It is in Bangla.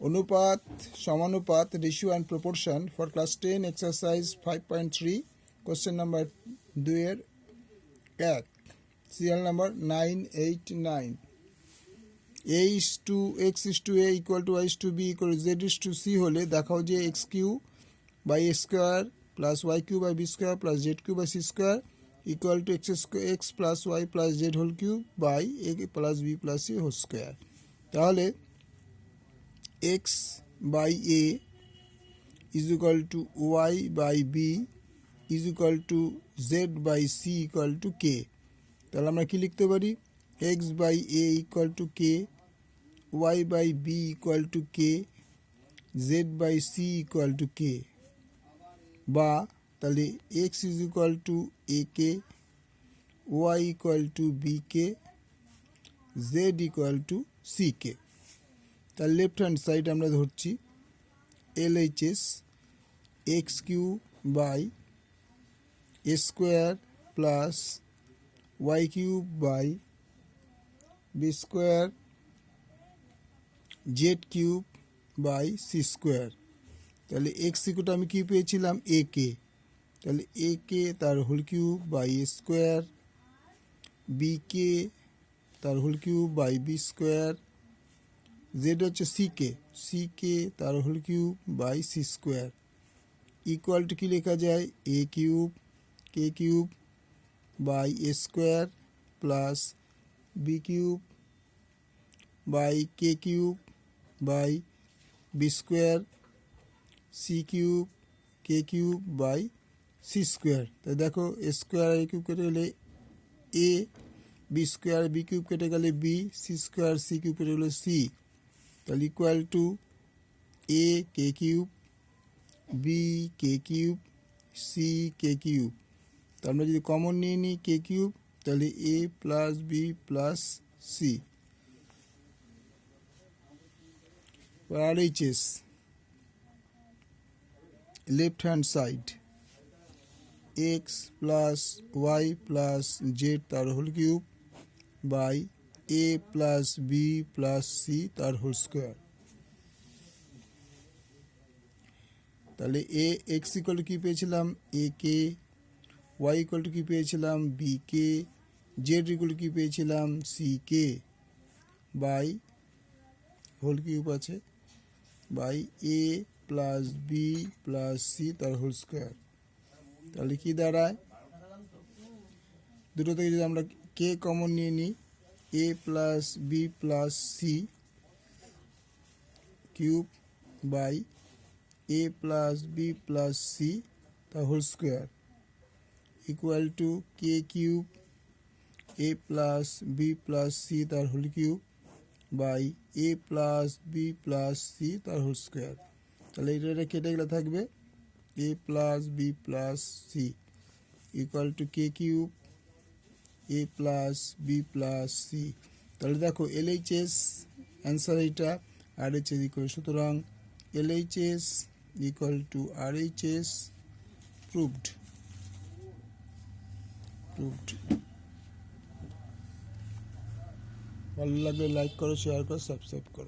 অনুপাত সমানুপাত ratio and proportion for class ten exercise five point three question number দুইয়ের এক serial number nine eight nine a is to x is to a equal to y to b equal z is to c হলে দেখাও যে x cube by a square plus y cube by b square plus z cube by c square equal to x x plus y plus z whole cube by a plus b plus c whole square তাহলে x by a is equal to y by b is equal to z by c equal to k তাহলে আমরা কি লিখতে পারি? X by a equal to k y by b equal to k z by c equal to k বা তাহলে x is equal to a k y equal to b k z equal to c k তার লেফট হ্যান্ড সাইড আমরা ধরছি L H S x cube by a square plus y cube by b square z cube by c square তাহলে এক্স ইকুটা আমি কি পেয়েছিলাম? এ কে তাহলে এ কে তার whole cube by a square b k তার whole cube by b square z হচ্ছে সি কে সি কে তার whole cube by c square. Equal to কী লেখা যায়? A cube k cube by a square plus b cube by k cube by b square c cube k cube by c square. তো দেখো এ স্কোয়ার এ কিউব কেটে গেলে a b square b cube কেটে গেলে b c square c cube কেটে গেলে সি তাহলে equal to a k cube b k cube c k cube তো আমরা যদি কমন নিয়ে নিই কে কিউব তাহলে a plus b plus c R H S left hand side x plus y plus z তার whole cube by a plus b plus c তার হোল স্কোয়ার তাহলে এ এক্স ইকুয়াল টু কী পেয়েছিলাম? A k y equal to কী পেয়েছিলাম? B k z equal to কী পেয়েছিলাম? C k by whole cube আছে by a plus b plus c তার হোল স্কোয়ার তাহলে কি দাঁড়ায়? দুটো থেকে যদি আমরা কে কমন নিয়ে নিই a plus b plus c cube by a plus b plus c তার whole square equal to k cube a plus b plus c তার whole cube by a plus b plus c তার হোল স্কোয়ার তাহলে এটা এটা কেটে গেলে থাকবে a plus b plus c equal to k cube a plus b plus c তাহলে দেখো এল এইচ এস অ্যান্সার এইটা আর এইচ এস ইকুয়াল সুতরাং L H S equal to R H S proved proved ভালো লাগলে লাইক করো শেয়ার করো সাবস্ক্রাইব করো।